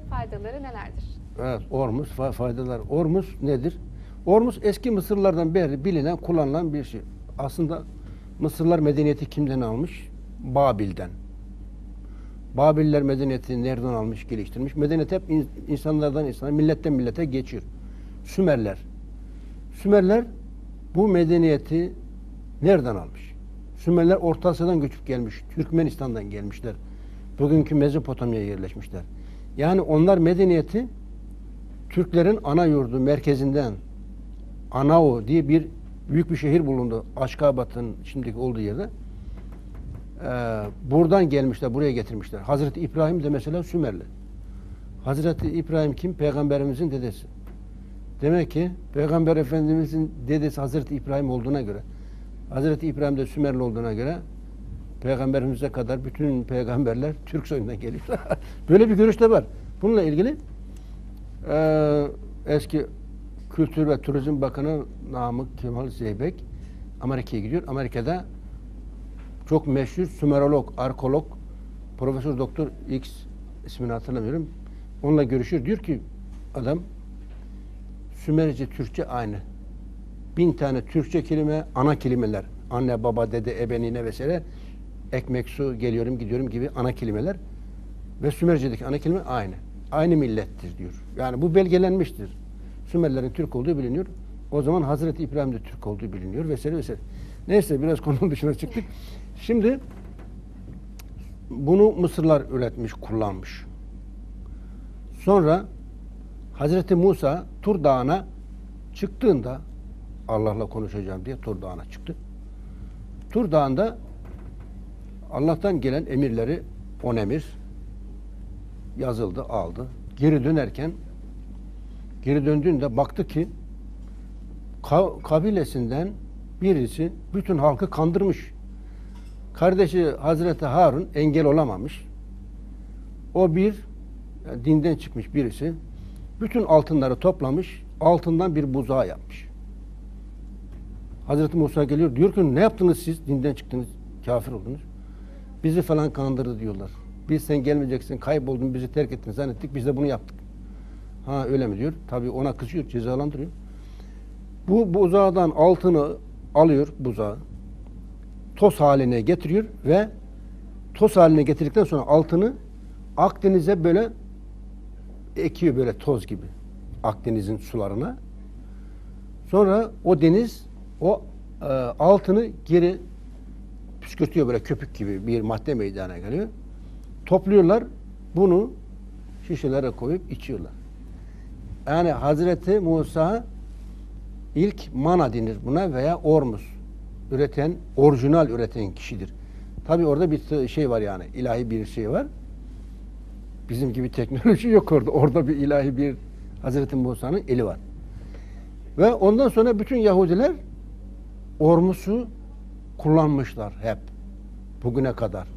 faydaları nelerdir? Evet, Ormus fa- faydalar. Ormus nedir? Ormus eski Mısırlardan beri bilinen, kullanılan bir şey. Aslında Mısırlar medeniyeti kimden almış? Babil'den. Babiller medeniyeti nereden almış, geliştirmiş? Medeniyet hep in- insanlardan insana, milletten millete geçiyor. Sümerler. Sümerler bu medeniyeti nereden almış? Sümerler Orta Asya'dan göçüp gelmiş. Türkmenistan'dan gelmişler. Bugünkü Mezopotamya'ya yerleşmişler. Yani onlar medeniyeti Türklerin ana yurdu merkezinden Anao diye bir büyük bir şehir bulundu. Aşkabat'ın şimdiki olduğu yerde. Ee, buradan gelmişler, buraya getirmişler. Hazreti İbrahim de mesela Sümerli. Hazreti İbrahim kim? Peygamberimizin dedesi. Demek ki Peygamber Efendimizin dedesi Hazreti İbrahim olduğuna göre, Hazreti İbrahim de Sümerli olduğuna göre Peygamberimize kadar bütün peygamberler Türk soyundan geliyor. Böyle bir görüş de var. Bununla ilgili ee, eski Kültür ve Turizm Bakanı Namık Kemal Zeybek Amerika'ya gidiyor. Amerika'da çok meşhur Sümerolog, arkeolog Profesör Doktor X ismini hatırlamıyorum. Onunla görüşüyor. Diyor ki adam Sümerce, Türkçe aynı. Bin tane Türkçe kelime, ana kelimeler. Anne, baba, dede, ebenine vesaire. Ekmek, su, geliyorum, gidiyorum gibi ana kelimeler. Ve Sümerce'deki ana kelime aynı. Aynı millettir diyor. Yani bu belgelenmiştir. Sümerlerin Türk olduğu biliniyor. O zaman Hazreti İbrahim de Türk olduğu biliniyor vesaire vesaire. Neyse biraz konunun dışına çıktık. Şimdi bunu Mısırlar üretmiş, kullanmış. Sonra Hazreti Musa Tur Dağı'na çıktığında Allah'la konuşacağım diye Tur Dağı'na çıktı. Tur Dağı'nda Allah'tan gelen emirleri on emir yazıldı, aldı. Geri dönerken geri döndüğünde baktı ki ka- kabilesinden birisi bütün halkı kandırmış. Kardeşi Hazreti Harun engel olamamış. O bir yani dinden çıkmış birisi. Bütün altınları toplamış, altından bir buzağı yapmış. Hazreti Musa geliyor, diyor ki ne yaptınız siz? Dinden çıktınız, kafir oldunuz. Bizi falan kandırdı diyorlar. Biz sen gelmeyeceksin, kayboldun, bizi terk ettin zannettik, biz de bunu yaptık. Ha öyle mi diyor? Tabii ona kızıyor, cezalandırıyor. Bu buzağdan altını alıyor buzağı. Toz haline getiriyor ve toz haline getirdikten sonra altını Akdeniz'e böyle ekiyor böyle toz gibi. Akdeniz'in sularına. Sonra o deniz o e, altını geri püskürtüyor böyle köpük gibi bir madde meydana geliyor. Topluyorlar. Bunu şişelere koyup içiyorlar. Yani Hazreti Musa ilk mana denir buna veya ormus üreten, orijinal üreten kişidir. Tabi orada bir şey var yani ilahi bir şey var. Bizim gibi teknoloji yok orada. Orada bir ilahi bir Hazreti Musa'nın eli var. Ve ondan sonra bütün Yahudiler ormusu kullanmışlar hep. Bugüne kadar.